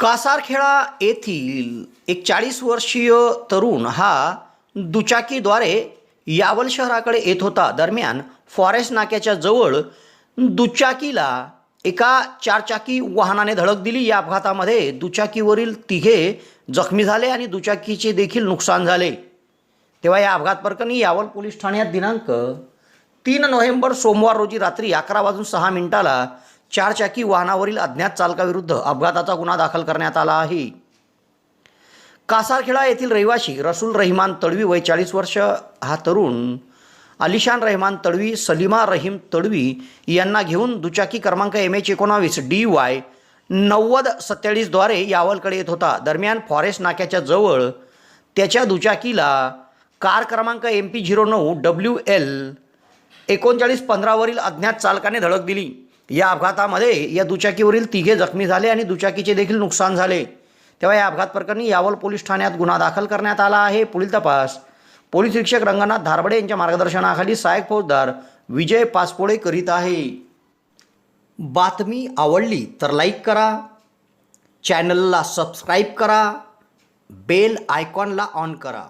कासारखेडा येथील एक चाळीस वर्षीय तरुण हा दुचाकीद्वारे यावल शहराकडे येत होता. दरम्यान फॉरेस्ट नाक्याच्या जवळ दुचाकीला एका चारचाकी वाहनाने धडक दिली. या अपघातामध्ये दुचाकीवरील तिघे जखमी झाले आणि दुचाकीचे देखील नुकसान झाले. तेव्हा या अपघात प्रकरणी यावल पोलीस ठाण्यात दिनांक तीन नोव्हेंबर सोमवार रोजी रात्री अकरा वाजून सहा मिनिटाला चारचाकी वाहनावरील अज्ञात चालकाविरुद्ध अपघाताचा गुन्हा दाखल करण्यात आला आहे. कासारखेडा येथील रहिवाशी रसूल रहिमान तडवी वय चाळीस वर्ष. हा तरुण अलिशान रहमान तडवी सलीमा रहीम तडवी यांना घेऊन दुचाकी क्रमांक एम एच एकोणावीस डी वाय नव्वद सत्तेचाळीसद्वारे यावलकडे येत होता. दरम्यान फॉरेस्ट नाक्याच्या जवळ त्याच्या दुचाकीला कार क्रमांक एम पी झिरो नऊ डब्ल्यू एल एकोणचाळीस पंधरावरील अज्ञात चालकाने धडक दिली. या अपघातामध्ये या दुचाकीवरील तिघे जखमी झाले आणि दुचाकीचे देखील नुकसान झाले. तेव्हा या अपघात प्रकरणी यावल पोलीस ठाण्यात गुन्हा दाखल करण्यात आला आहे. पुढील तपास. पोलीस निरीक्षक रंगनाथ धारबडे यांच्या मार्गदर्शनाखाली सहाय्यक फौजदार विजय पासपोळे करीत आहे. बातमी आवडली तर लाईक करा. चॅनलला सबस्क्राईब करा. बेल आयकॉनला ऑन करा.